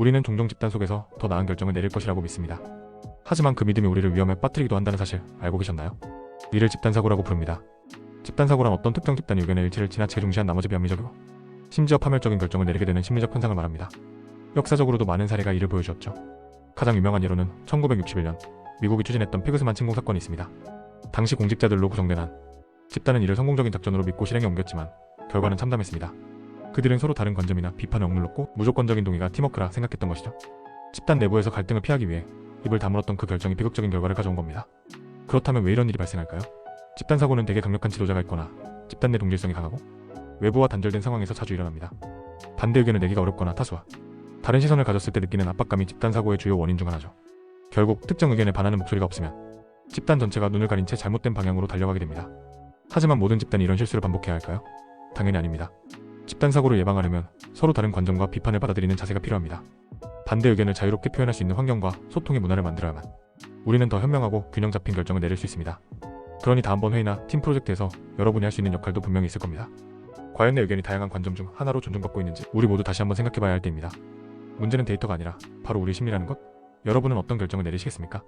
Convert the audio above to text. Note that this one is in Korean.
우리는 종종 집단 속에서 더 나은 결정을 내릴 것이라고 믿습니다. 하지만 그 믿음이 우리를 위험에 빠뜨리기도 한다는 사실 알고 계셨나요? 이를 집단 사고라고 부릅니다. 집단 사고란 어떤 특정 집단의 의견의 일치를 지나치게 중시한 나머지 비합리적이고 심지어 파멸적인 결정을 내리게 되는 심리적 현상을 말합니다. 역사적으로도 많은 사례가 이를 보여주었죠. 가장 유명한 예로는 1961년 미국이 추진했던 피그스만 침공 사건이 있습니다. 당시 공직자들로 구성된 한 집단은 이를 성공적인 작전으로 믿고 실행에 옮겼지만 결과는 참담했습니다. 그들은 서로 다른 관점이나 비판을 억눌렀고 무조건적인 동의가 팀워크라 생각했던 것이죠. 집단 내부에서 갈등을 피하기 위해 입을 다물었던 그 결정이 비극적인 결과를 가져온 겁니다. 그렇다면 왜 이런 일이 발생할까요? 집단 사고는 대개 강력한 지도자가 있거나 집단 내 동질성이 강하고 외부와 단절된 상황에서 자주 일어납니다. 반대 의견을 내기가 어렵거나 타수와 다른 시선을 가졌을 때 느끼는 압박감이 집단 사고의 주요 원인 중 하나죠. 결국 특정 의견에 반하는 목소리가 없으면 집단 전체가 눈을 가린 채 잘못된 방향으로 달려가게 됩니다. 하지만 모든 집단이 이런 실수를 반복해야 할까요? 당연히 아닙니다. 집단 사고를 예방하려면 서로 다른 관점과 비판을 받아들이는 자세가 필요합니다. 반대 의견을 자유롭게 표현할 수 있는 환경과 소통의 문화를 만들어야만 우리는 더 현명하고 균형 잡힌 결정을 내릴 수 있습니다. 그러니 다음번 회의나 팀 프로젝트에서 여러분이 할 수 있는 역할도 분명히 있을 겁니다. 과연 내 의견이 다양한 관점 중 하나로 존중받고 있는지 우리 모두 다시 한번 생각해봐야 할 때입니다. 문제는 데이터가 아니라 바로 우리 심리라는 것? 여러분은 어떤 결정을 내리시겠습니까?